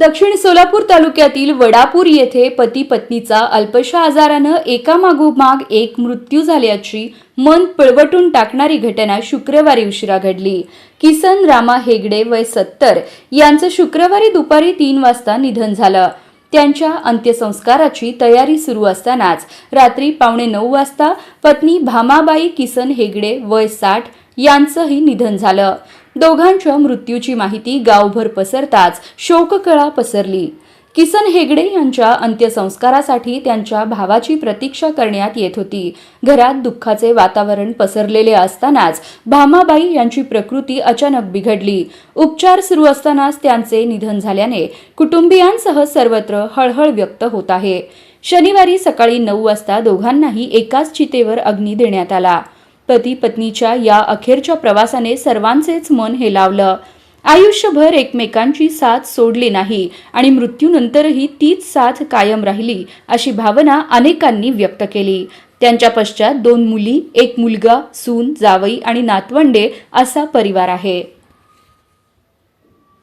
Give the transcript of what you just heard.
दक्षिण सोलापूर तालुक्यातील वडापूर येथे पती पत्नीचा अल्पशा आजारानं एकामागोमाग एक मृत्यू झाल्याची मन पळवटून टाकणारी घटना शुक्रवारी उशिरा घडली. किसन रामा हेगडे वय सत्तर यांचं शुक्रवारी दुपारी तीन वाजता निधन झालं. त्यांच्या अंत्यसंस्काराची तयारी सुरू असतानाच रात्री पावणे नऊ वाजता पत्नी भामाबाई किसन हेगडे वय साठ यांचंही निधन झालं. दोघांच्या मृत्यूची माहिती गावभर पसरताच शोककळा पसरली. किसन हेगडे यांच्या अंत्यसंस्कारासाठी त्यांच्या भावाची प्रतीक्षा करण्यात येत होती. घरात दुःखाचे वातावरण पसरलेले असतानाच भामाबाई यांची प्रकृती अचानक बिघडली. उपचार सुरू असतानाच त्यांचे निधन झाल्याने कुटुंबियांसह सर्वत्र हळहळ व्यक्त होत आहे. शनिवारी सकाळी नऊ वाजता दोघांनाही एकाच चितेवर अग्नी देण्यात आला. पती पत्नीच्या या अखेरच्या प्रवासाने सर्वांचेच मन हेलावलं आयुष्यभर एकमेकांची साथ सोडली नाही आणि मृत्यूनंतरही तीच साथ कायम राहिली अशी भावना अनेकांनी व्यक्त केली. त्यांच्या पश्चात दोन मुली एक मुलगा सून जावई आणि नातवंडे असा परिवार आहे.